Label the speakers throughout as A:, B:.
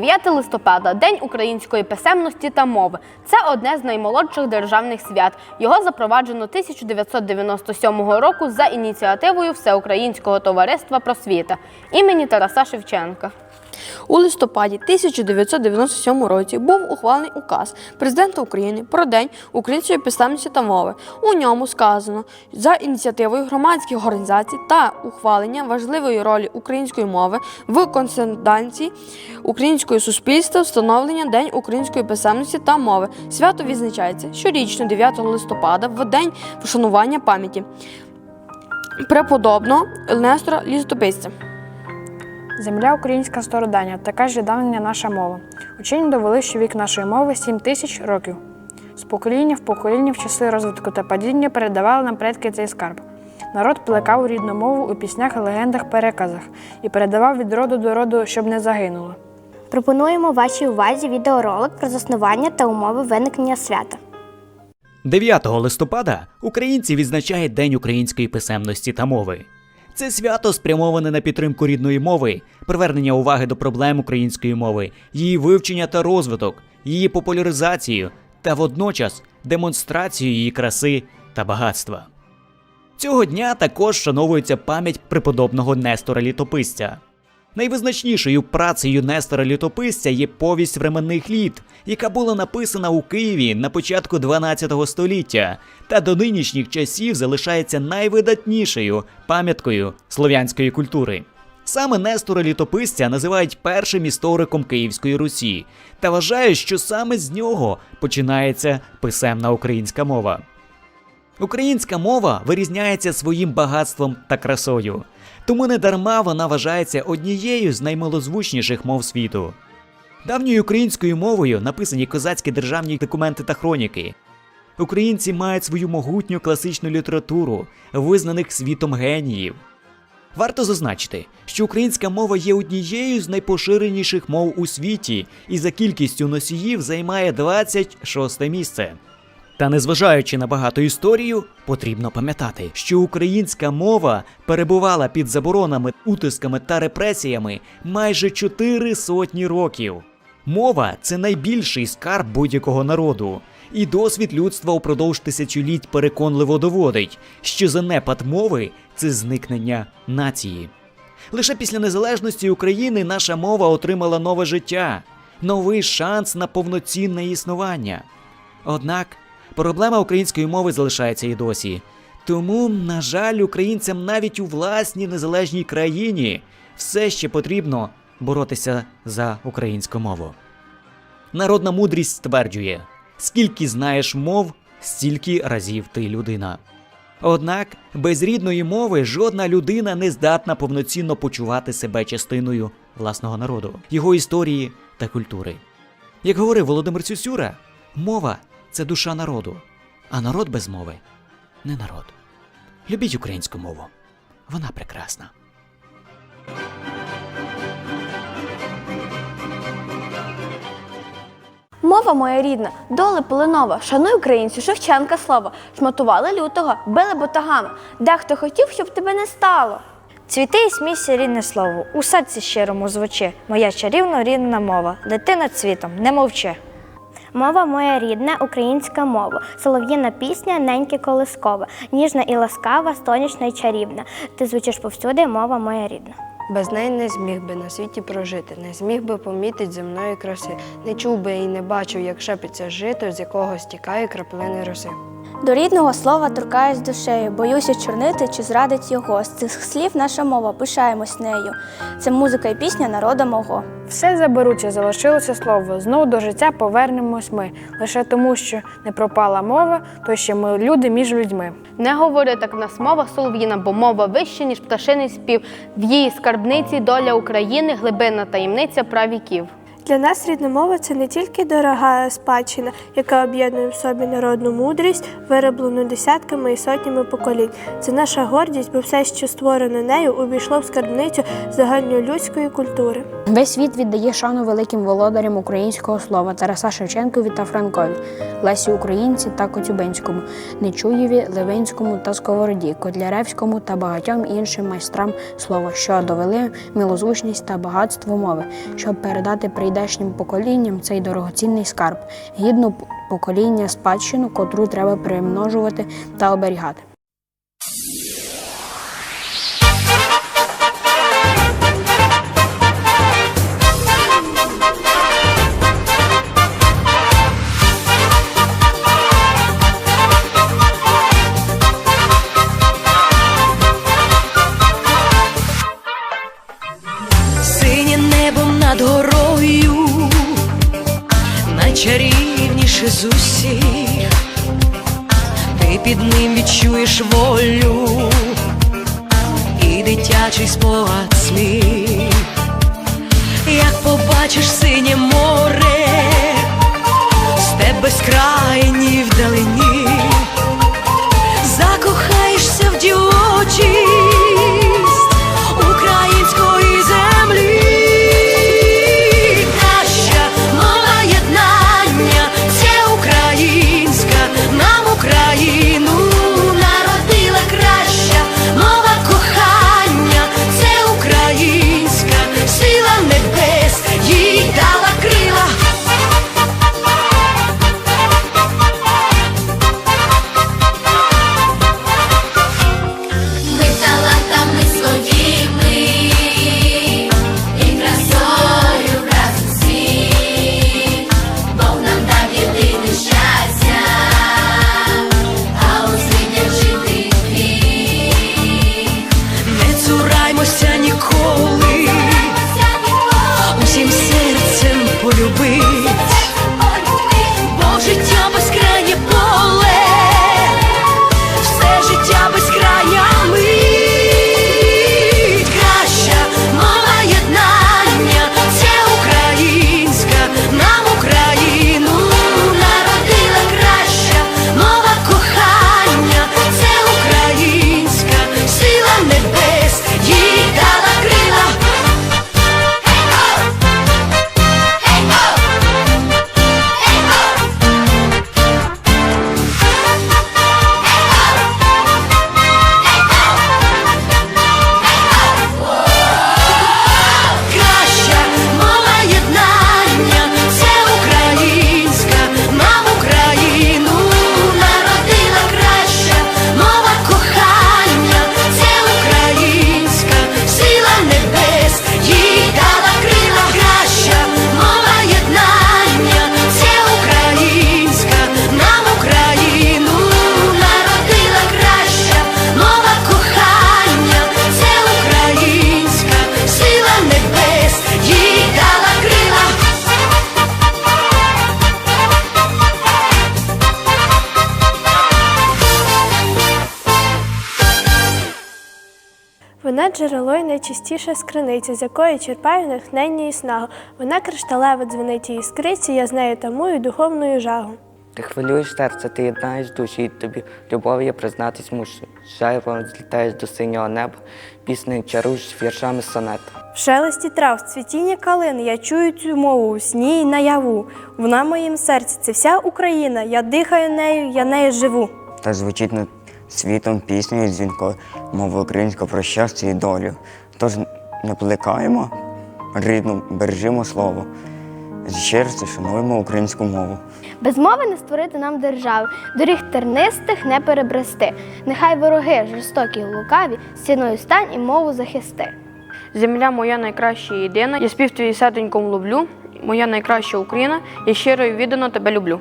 A: 9 листопада День української писемності та мови. Це одне з наймолодших державних свят. Його запроваджено 1997 року за ініціативою Всеукраїнського товариства просвіта імені Тараса Шевченка.
B: У листопаді 1997 році був ухвалений указ президента України про День української писемності та мови. У ньому сказано за ініціативою громадських організацій та ухвалення важливої ролі української мови в консолідації українського суспільства встановлення День української писемності та мови. Свято відзначається щорічно 9 листопада в день вшанування пам'яті преподобного Нестора Лістописця.
C: Земля українська стародання, така ж давня наша мова. Учені довели, що вік нашої мови 7 тисяч років. З покоління в покоління в часи розвитку та падіння передавали нам предки цей скарб. Народ плекав рідну мову у піснях, легендах, переказах і передавав від роду до роду, щоб не загинуло.
D: Пропонуємо вашій увазі відеоролик про заснування та умови виникнення свята.
E: 9 листопада українці відзначають День української писемності та мови. Це свято спрямоване на підтримку рідної мови, привернення уваги до проблем української мови, її вивчення та розвиток, її популяризацію та водночас демонстрацію її краси та багатства. Цього дня також вшановується пам'ять преподобного Нестора Літописця. Найвизначнішою працею Нестора Літописця є повість временних літ, яка була написана у Києві на початку 12 століття, та до нинішніх часів залишається найвидатнішою пам'яткою слов'янської культури. Саме Нестора Літописця називають першим істориком Київської Русі та вважають, що саме з нього починається писемна українська мова. Українська мова вирізняється своїм багатством та красою, тому недарма вона вважається однією з наймилозвучніших мов світу. Давньою українською мовою написані козацькі державні документи та хроніки. Українці мають свою могутню класичну літературу, визнаних світом геніїв. Варто зазначити, що українська мова є однією з найпоширеніших мов у світі і за кількістю носіїв займає 26 місце. Та незважаючи на багату історію, потрібно пам'ятати, що українська мова перебувала під заборонами, утисками та репресіями майже чотири сотні років. Мова це найбільший скарб будь-якого народу, і досвід людства упродовж тисячоліть переконливо доводить, що занепад мови це зникнення нації. Лише після незалежності України наша мова отримала нове життя, новий шанс на повноцінне існування. Однак проблема української мови залишається і досі. Тому, на жаль, українцям навіть у власній незалежній країні все ще потрібно боротися за українську мову. Народна мудрість стверджує: скільки знаєш мов, стільки разів ти людина. Однак без рідної мови жодна людина не здатна повноцінно почувати себе частиною власного народу, його історії та культури. Як говорив Володимир Цюсюра, мова це душа народу, а народ без мови не народ. Любіть українську мову. Вона прекрасна.
D: Мова моя рідна, доли полинова, шануй українцю, Шевченка слово. Шматували лютого, били ботагами. Дехто хотів, щоб тебе не стало.
F: Цвіти і смійся рідне слово, у серці щирому звучи, моя чарівна рідна мова, лети над світом, не мовчи.
D: Мова моя рідна, українська мова, солов'їна пісня, неньке колискова, ніжна і ласкава, сонячна і чарівна. Ти звучиш повсюди, мова моя рідна.
G: Без неї не зміг би на світі прожити, не зміг би помітить земної краси, не чув би і не бачив, як шепиться жито, з якого стікає краплини роси.
H: До рідного слова торкаюсь душею, боюся чорнити чи зрадить його. З цих слів наша мова, пишаємось нею. Це музика і пісня народа мого.
C: Все заберуться, залишилося слово. Знову до життя повернемось ми. Лише тому, що не пропала мова, то ще ми люди між людьми.
A: Не говори так в нас мова солов'їна, бо мова вища, ніж пташиний спів. В її скарбниці доля України, глибинна таємниця правіків.
I: Для нас рідна мова це не тільки дорога спадщина, яка об'єднує в собі народну мудрість, вироблену десятками і сотнями поколінь. Це наша гордість, бо все, що створено нею, увійшло в скарбницю загальнолюдської культури.
J: Весь світ віддає шану великим володарям українського слова Тараса Шевченкові та Франкові, Лесі Українці та Коцюбинському, Нечуєві, Левинському та Сковороді, Котляревському та багатьом іншим майстрам слова, що довели милозвучність та багатство мови, щоб передати прийде прийдешнім поколінням цей дорогоцінний скарб, гідну покоління спадщину, котру треба примножувати та оберігати.
I: Джерело й найчистіша скриниця, з якої черпаю натхнення і снагу. Вона кришталева дзвенить її скриці, я з нею тамую духовною жагу.
K: Ти хвилюєш серце, ти єднаєш душі, і тобі любов я признатись мушу. Жайво злітаєш до синього неба, піснею чаруєш віршами сонет.
L: В шелесті трав, в цвітінні калин я чую цю мову у сні й наяву. Вона в моїм серці, це вся Україна. Я дихаю нею, я нею живу.
K: Та звучить над світом піснею дзвінкою, мова українська про щастя і долю. Тож не плекаємо рідну, бережімо слово. З серця шануємо українську мову.
D: Без мови не створити нам держави, доріг тернистих не перебрести. Нехай вороги, жорстокі й лукаві, стіною стань і мову захисти.
B: Земля моя найкраща і єдина, я спів твій сетеньком люблю. Моя найкраща Україна, я щиро і віддано тебе люблю.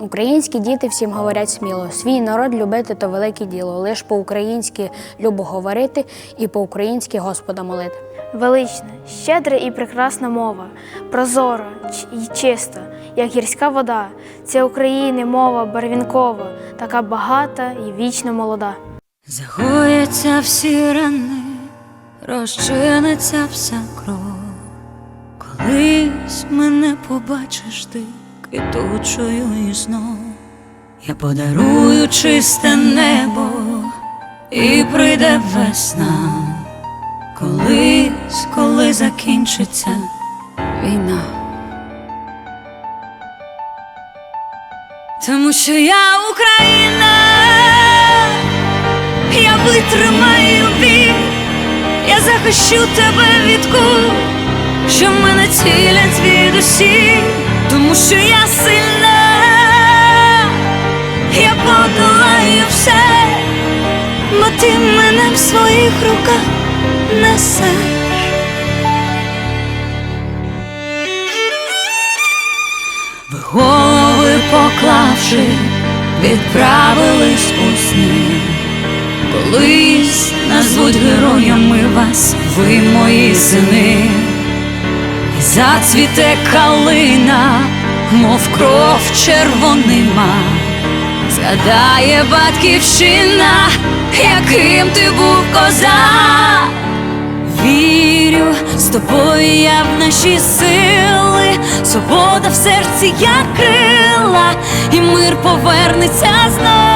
J: Українські діти всім говорять сміло. Свій народ любити то велике діло. Лиш по-українськи любо говорити і по-українськи Господа молити.
L: Велична, щедра і прекрасна мова, прозора і чиста, як гірська вода. Це України мова барвінкова, така багата і вічно молода.
M: Загояться всі рани, розчиниться вся кров. Колись мене побачиш ти квітучою і знов. Я подарую чисте небо і прийде весна. Колись, коли закінчиться війна. Тому що я Україна, я витримаю біль, я захищу тебе від куль, що мене цілять звідусі, тому що я сильна, я подолаю все, бо ти мене в своїх руках несеш. Ви голови поклавши, відправились у сни. Колись назвуть героями вас, ви мої сини, зацвіте калина, мов кров червонима, згадає батьківщина, яким ти був козак. Вірю, з тобою я в наші сили, свобода в серці, як крила, і мир повернеться знов.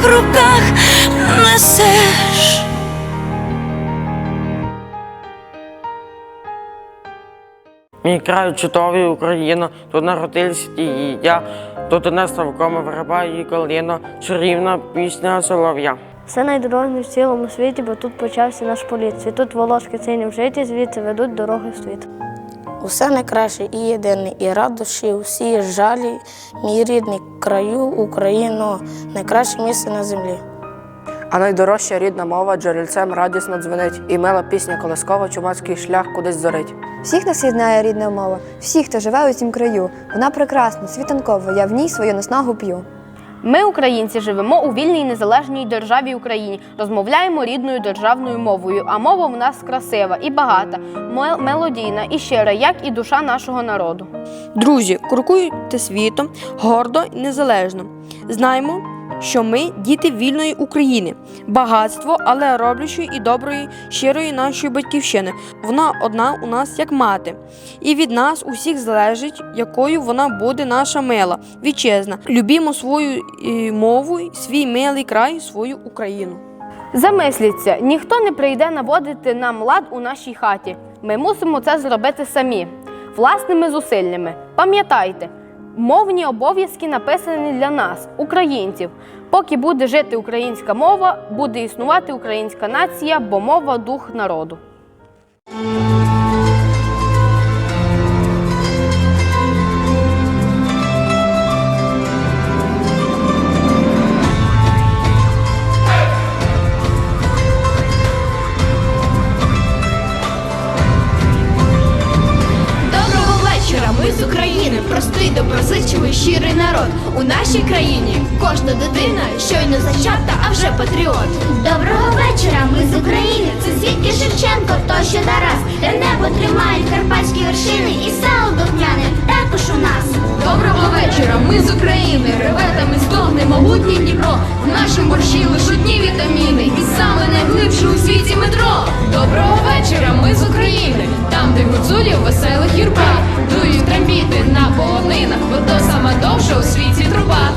M: своїх руках несеш.
N: Мій край чудовий Україна, тут народилися ті я, тут одне ставкоме верба і коліно, чарівна пісня солов'я.
O: Все найдорожне в цілому світі, бо тут почався наш політ. Світуть волошки ціні в житті, звідси ведуть дороги в світ.
P: Усе найкраще і єдине, і радощі, усі жалі, мій рідний краю, Україно, найкраще місце на землі.
Q: А найдорожча рідна мова джерельцем радісно дзвенить, і мила пісня колискова, чумацький шлях кудись зорить.
R: Всіх нас єднає рідна мова, всі, хто живе у цім краю. Вона прекрасна, світанкова, я в ній свою наснагу п'ю.
A: Ми, українці, живемо у вільній незалежній державі Україні, розмовляємо рідною державною мовою, а мова в нас красива і багата, мелодійна і щира, як і душа нашого народу.
B: Друзі, крокуйте світом гордо і незалежно. Знаємо, що ми діти вільної України, багатство, але роблячої і доброї, щирої нашої батьківщини. Вона одна у нас як мати. І від нас усіх залежить, якою вона буде наша мила, вітчизна. Любімо свою е, мову, свій милий край, свою Україну.
A: Замисліться, ніхто не прийде наводити нам лад у нашій хаті. Ми мусимо це зробити самі, власними зусиллями. Пам'ятайте, мовні обов'язки написані для нас, українців. Поки буде жити українська мова, буде існувати українська нація, бо мова дух народу.
S: В нашому борщі лиш одні вітаміни, і саме найглибше у світі метро. Доброго вечора, ми з України, там, де гуцулів веселих юрба, дують трембіти на полонинах, бо то сама довша у світі труба.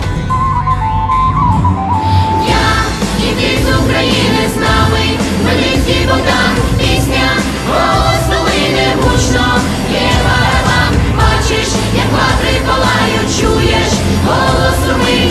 S: Я і з України з нами, Хмельницький Богдан, пісня, голос долини гучно, є барабан, бачиш, як ватри палають, чуєш, голос струмить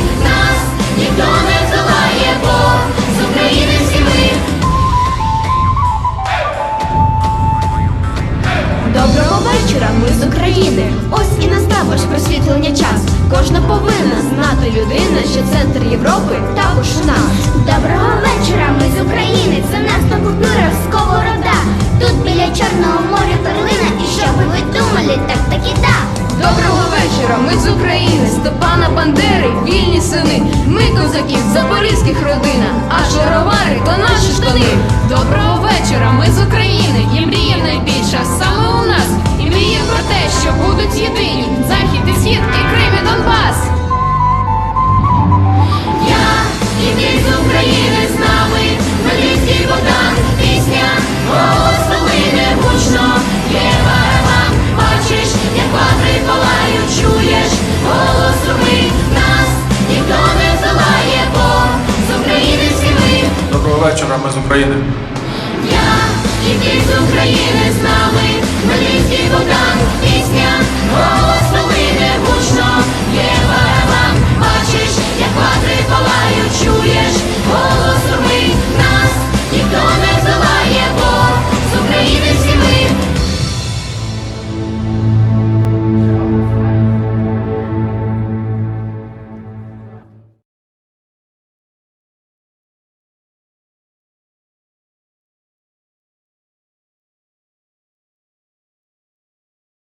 S: України з нами, Хмельницький Богдан, пісня, голос новини гучно є.